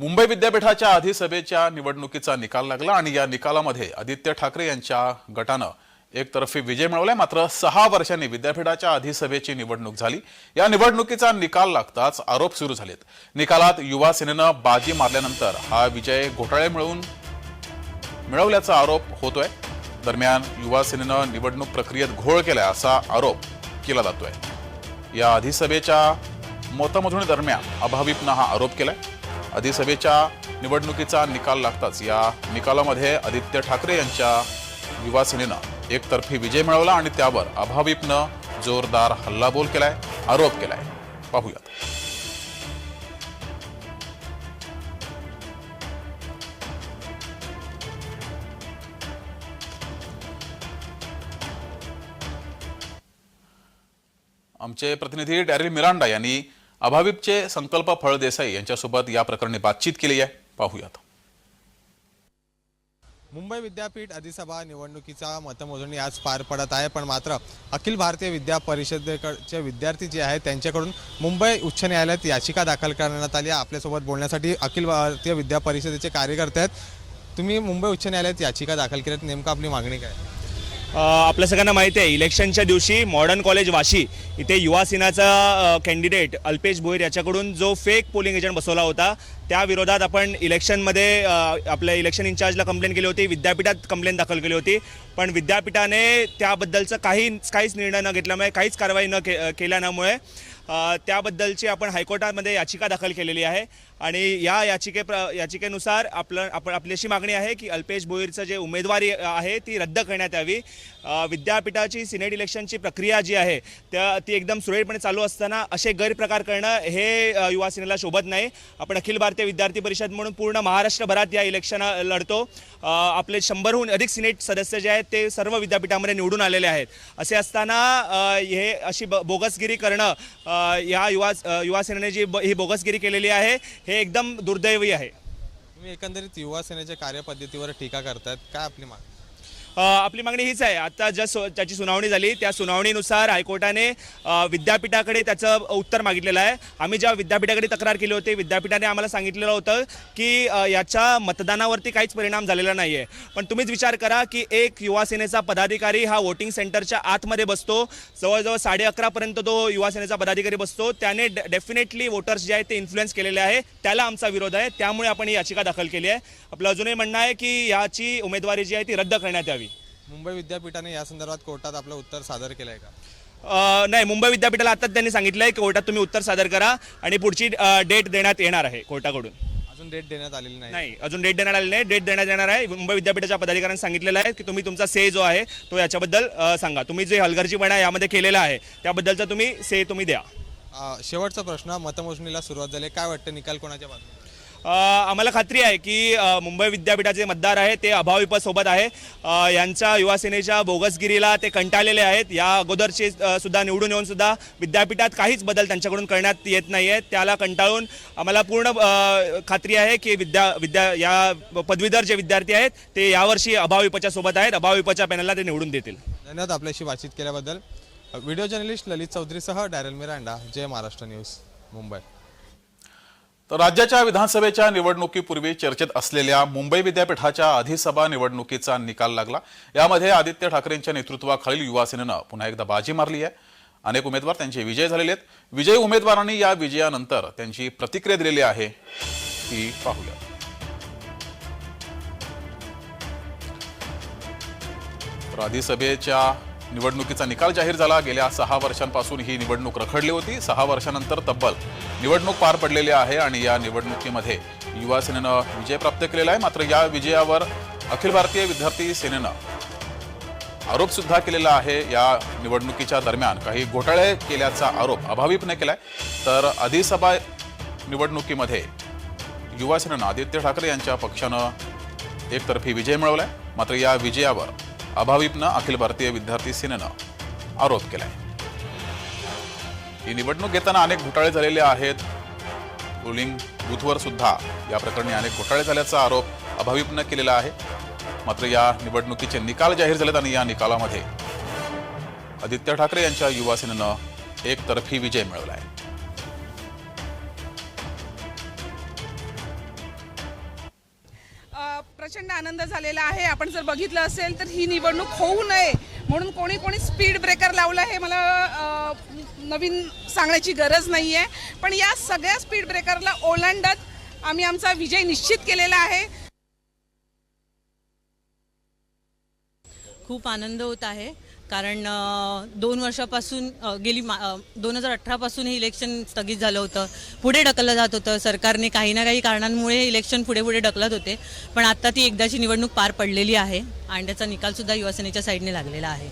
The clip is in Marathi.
मुंबई विद्यापीठाच्या अधिसभेच्या निवडणुकीचा निकाल लागला आणि या निकालामध्ये आदित्य ठाकरे यांच्या गटानं एकतर्फी विजय मिळवलाय. मात्र सहा वर्षांनी विद्यापीठाच्या अधिसभेची निवडणूक झाली. या निवडणुकीचा निकाल लागताच आरोप सुरू झालेत. निकालात युवा सेनेनं बाजी मारल्यानंतर हा विजय घोटाळे मिळवून मिळवल्याचा आरोप होतोय. दरम्यान युवा सेनेनं निवडणूक प्रक्रियेत घोळ केला असा आरोप केला जातोय. या अधिसभेच्या मतमोजणी दरम्यान अभाविपनं हा आरोप केलाय. अधिसभेच्या निवडणुकीचा निकाल लागताच या निकालामध्ये आदित्य ठाकरे यांच्या युवा सेनेनं एकतर्फी विजय मिळवला आणि त्यावर अभाविपनं जोरदार हल्लाबोल केलाय आरोप केलाय. पाहूयात. आमचे प्रतिनिधी डॅरिल मिरांडा यांनी अभाविपचे संकल्प फळदेसाई यांच्यासोबत या प्रकरणी बातचीत केली आहे. पाहूयात. मुंबई विद्यापीठ अधिसभा निवडणुकीचा मतमोजणी आज पार पडत आहे पण मात्र अखिल भारतीय विद्या परिषदेकडचे विद्यार्थी जे आहेत त्यांच्याकडून मुंबई उच्च न्यायालयात याचिका दाखल करण्यात आली आहे. आपल्यासोबत बोलण्यासाठी अखिल भारतीय विद्या परिषदेचे कार्यकर्ते आहेत. तुम्ही मुंबई उच्च न्यायालयात याचिका दाखल केल्यात नेमकं आपली मागणी काय? आपल्या सगळ्यांना माहिती आहे इलेक्शनच्या दिवशी मॉडर्न कॉलेज वाशी इथे युवा सेनाचा कॅन्डिडेट अल्पेश भोईर याच्याकडून जो फेक पोलिंग एजंट बसवला होता त्या विरोधात आपण इलेक्शनमध्ये आपल्या इलेक्शन इन्चार्जला कंप्लेंट केली होती विद्यापीठात कंप्लेंट दाखल केली होती. पण विद्यापीठाने त्याबद्दलचं काही काहीच निर्णय न घेतल्यामुळे काहीच कारवाई न के केल्यामुळे त्याबद्दलची आपण हायकोर्टामध्ये याचिका दाखल केलेली आहे. आणि या याचिके प्र याचिकेनुसार आपलं आपण आपली अशी मागणी आहे की अल्पेश भोईरचं जे उमेदवारी आहे ती रद्द करण्यात यावी. विद्यापीठाची सिनेट इलेक्शनची प्रक्रिया जी आहे त्या ती एकदम सुरळीतपणे चालू असताना असे गैरप्रकार करणं हे युवासेनेला शोभत नाही. आपण अखिल भारतीय विद्यार्थी परिषद म्हणून पूर्ण महाराष्ट्रभरात या इलेक्शन लढतो. आपले शंभरहून अधिक सिनेट सदस्य जे आहेत ते सर्व विद्यापीठामध्ये निवडून आलेले आहेत. असे असताना हे अशी ब- बोगसगिरी करणं या युवा युवासेनेने युवा सेनेने जी ब- ही बोगसगिरी केलेली आहे हे एकदम दुर्दैवी आहे. तुम्ही एकंदरीत युवा सेनेच्या कार्यपद्धतीवर टीका करतात काय आपली मागणी? आपली मागणी हीच आहे. आता ज्या सु त्याची सुनावणी झाली त्या सुनावणीनुसार हायकोर्टाने विद्यापीठाकडे त्याचं उत्तर मागितलेलं आहे. आम्ही ज्या विद्यापीठाकडे तक्रार केली होती विद्यापीठाने आम्हाला सांगितलेलं होतं की याच्या मतदानावरती काहीच परिणाम झालेला नाही आहे पण तुम्हीच विचार करा की एक युवा सेनेचा पदाधिकारी हा वोटिंग सेंटरच्या आतमध्ये बसतो. जवळजवळ साडे अकरापर्यंत तो युवा सेनेचा पदाधिकारी बसतो. त्याने डेफिनेटली वोटर्स जे आहेत ते इन्फ्लुएन्स केलेले आहे. त्याला आमचा विरोध आहे. त्यामुळे आपण ही याचिका दाखल केली आहे. आपलं अजूनही म्हणणं आहे की याची उमेदवारी जी आहे ती रद्द करण्यात यावी. मुंबई विद्यापीठाने या संदर्भात कोर्टात आपलं उत्तर सादर केलं आहे का नाही मुंबई विद्यापीठाला आताच त्यांनी सांगितलं आहे की कोर्टात तुम्ही उत्तर सादर करा आणि पुढची डेट देण्यात येणार आहे कोर्टाकडून. अजून डेट देण्यात आलेली नाही. नाही अजून डेट देण्यात आलेली नाही. डेट देण्यात येणार आहे. मुंबई विद्यापीठाच्या पदाधिकाऱ्यांनी सांगितलेलं आहे की तुम्ही तुमचा से जो आहे तो याच्याबद्दल अ, सांगा. तुम्ही जे हलगर्जीपणा यामध्ये केलेला आहे त्याबद्दलचा तुम्ही से तुम्ही द्या. अ, शेवटचा प्रश्न मतमोजणीला सुरुवात झाली. काय वाटतं निकाल कोणाच्या बाजूने? अ, आम्हाला खात्री आहे की मुंबई विद्यापीठाचे मतदार आहे ते अभाविप सोबत आहे. यांच्या युवासेनेच्या बोगसगिरीला ते कंटाळलेले आहेत. या अगोदरचे सुद्धा निवडून येऊन सुद्धा विद्यापीठात काहीच बदल त्यांच्याकडून करण्यात येत नाही आहे त्याला कंटाळून आम्हाला पूर्ण खात्री आहे की विद्या विद्या या पदवीधर जे विद्यार्थी आहेत ते यावर्षी अभाविपच्या सोबत आहेत. अभाविपच्या पॅनलला ते निवडून देतील. धन्यवाद आपल्याशी बातचीत केल्याबद्दल. Video journalist Lalit चौधरीसह Darryl Miranda. Jai Maharashtra news Mumbai. तर राज्याच्या विधानसभेच्या निवडणुकीपूर्वी चर्चेत असलेल्या मुंबई विद्यापीठाच्या अधिसभा निवडणुकीचा निकाल लागला. यामध्ये आदित्य ठाकरेंच्या नेतृत्वाखालील युवासेनेनं पुन्हा एकदा बाजी मारली आहे. अनेक उमेदवार त्यांचे विजय झालेले आहेत. विजयी उमेदवारांनी या विजयानंतर त्यांची प्रतिक्रिया दिलेली आहे. ती पाहूया. अधिसभेच्या निवडणुकीचा निकाल जाहीर झाला. गेल्या सहा वर्षांपासून ही निवडणूक रखडली होती. सहा वर्षानंतर तब्बल निवडणूक पार पडलेली आहे आणि या निवडणुकीमध्ये युवा सेनेनं विजय प्राप्त केलेला आहे. मात्र या विजयावर अखिल भारतीय विद्यार्थी सेनेनं आरोप सुद्धा केलेला आहे. या निवडणुकीच्या दरम्यान काही घोटाळे केल्याचा आरोप अभाविपने केलाय. तर अधिसभा निवडणुकीमध्ये युवा सेनेनं आदित्य ठाकरे यांच्या पक्षानं एकतर्फी विजय मिळवलाय. मात्र या विजयावर अभाविपनं अखिल भारतीय विद्यार्थी सेनेनं आरोप केलाय. ही निवडणूक घेताना अनेक घोटाळे झालेले आहेत. पोलिंग बूथवर सुद्धा या प्रकरणी अनेक घोटाळे झाल्याचा आरोप अभाविपनं केलेला आहे. मात्र या निवडणुकीचे निकाल जाहीर झालेत आणि या निकालामध्ये आदित्य ठाकरे यांच्या युवा सेनेनं एकतर्फी विजय मिळवला आहे प्रचंड आनंद झालेला आहे. आपण जर बघितलं असेल तर ही निवडणूक होऊ नये म्हणून कोणी कोणी स्पीड ब्रेकर लावला हे मला नवीन सांगण्याची गरज नाही आहे पण या सगळ्या स्पीड ब्रेकरला ओलांडत आम्ही आमचा विजय निश्चित केलेला आहे. खूप आनंद होत आहे. कारण दोन वर्षापासून गेली मा दोन हजार अठरापासून हे इलेक्शन स्थगित झालं होतं. पुढे ढकललं जात होतं. सरकारने काही ना काही कारणांमुळे इलेक्शन पुढे पुढे ढकलत होते. पण आत्ता ती एकदाची निवडणूक पार पडलेली आहे. आणि त्याचा निकालसुद्धा युवासेनेच्या साईडने लागलेला आहे.